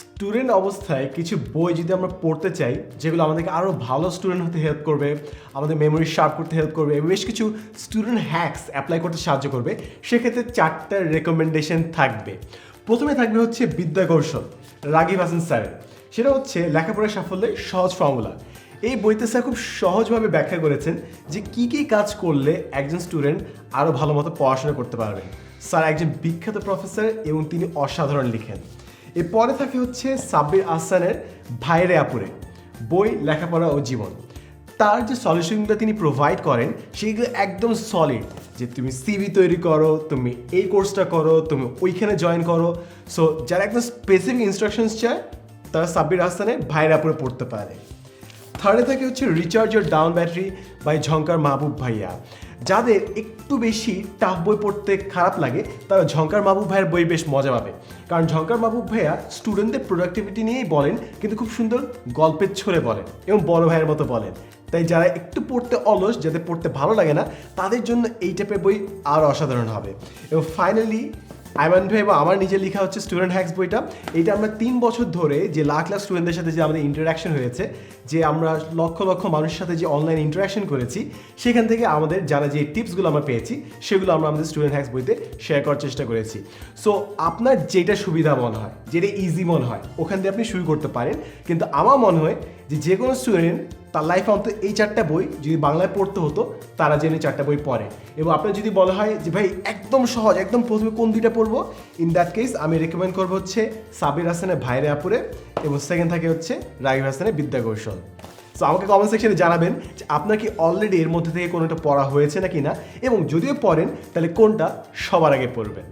Student অবস্থায় কিছু বই যদি আমরা পড়তে চাই, যেগুলো আমাদেরকে আরও ভালো স্টুডেন্ট হতে হেল্প করবে, আমাদের মেমোরি শার্প করতে হেল্প করবে বেশ কিছু স্টুডেন্ট হ্যাক্স অ্যাপ্লাই করতে সাহায্য করবে, সেক্ষেত্রে চারটা রেকমেন্ডেশন থাকবে। প্রথমে থাকবে হচ্ছে বিদ্যা কৌশল, রাগিব হাসান স্যারের। সেটা হচ্ছে লেখাপড়ার সাফল্যের সহজ ফর্মুলা এই বইতে স্যার খুব সহজভাবে ব্যাখ্যা করেছেন যে কী কী কাজ করলে একজন স্টুডেন্ট আরও ভালো মতো পড়াশোনা করতে পারবেন স্যার একজন বিখ্যাত প্রফেসর এবং তিনি অসাধারণ লিখেন। এরপরে থাকে হচ্ছে সাব্বির আহসানের ভাইরে আপুরে, বই, লেখাপড়া ও জীবন। তার যে সলিউশনগুলো তিনি প্রোভাইড করেন সেইগুলো একদম সলিড যে তুমি সিভি তৈরি করো, তুমি এই কোর্সটা করো, তুমি ওইখানে জয়েন করো। সো যারা একদম স্পেসিফিক ইনস্ট্রাকশনস চায়, তারা সাব্বির আহসানের ভাইরে আপুরে পড়তে পারে। থার্ডে থাকে হচ্ছে recharge down battery by Jhankar Mahbub ভাইয়া। যাদের একটু বেশি টাফ বই পড়তে খারাপ লাগে, তারা ঝঙ্কার মাহবুব ভাইয়ের বই বেশ মজা পাবে। কারণ ঝঙ্কার মাহবুব ভাইয়া স্টুডেন্টদের প্রোডাক্টিভিটি নিয়েই বলেন, কিন্তু খুব সুন্দর গল্পের ছড়ে বলেন এবং বড় ভাইয়ের মতো বলেন। তাই যারা একটু পড়তে অলস, যাদের পড়তে ভালো লাগে না, তাদের জন্য এই টাইপের বই আরও অসাধারণ হবে। এবং ফাইনালি আইমান ভাই বা আমার নিজে লেখা হচ্ছে স্টুডেন্ট হ্যাক্স বইটা। এইটা আমরা তিন বছর ধরে যে লাখ লাখ স্টুডেন্টদের সাথে যে আমাদের ইন্টারাকশন হয়েছে, যে আমরা লক্ষ লক্ষ মানুষের সাথে যে অনলাইন ইন্টারাকশন করেছি, সেখান থেকে আমাদের যারা যে টিপসগুলো আমরা পেয়েছি, সেগুলো আমরা আমাদের স্টুডেন্ট হ্যাক্স বইতে শেয়ার করার চেষ্টা করেছি। সো আপনার যেটা সুবিধা মনে হয়, যেটা ইজি মনে হয়, ওখান দিয়ে আপনি শুরু করতে পারেন। কিন্তু আমার মনে হয় যে যে কোনো স্টুডেন্ট তার লাইফে অন্তত এই চারটা বই যদি বাংলায় পড়তে হতো, তারা যেন চারটা বই পড়ে। এবং আপনার যদি বলা হয় যে, ভাই, একদম সহজ, একদম প্রথমে কোন দুইটা পড়ব? ইন দ্যাট কেস আমি রেকমেন্ড করব হচ্ছে সাবির হাসানের ভাইরে আপুরে এবং সেকেন্ড থাকে হচ্ছে রাগিব হাসানের বিদ্যা কৌশল। সো আমাকে কমেন্ট সেকশনে জানাবেন যে, আপনার কি অলরেডি এর মধ্যে থেকে কোনোটা পড়া হয়েছে নাকি না? এবং যদিও পড়েন, তাহলে কোনটা সবার আগে পড়বেন?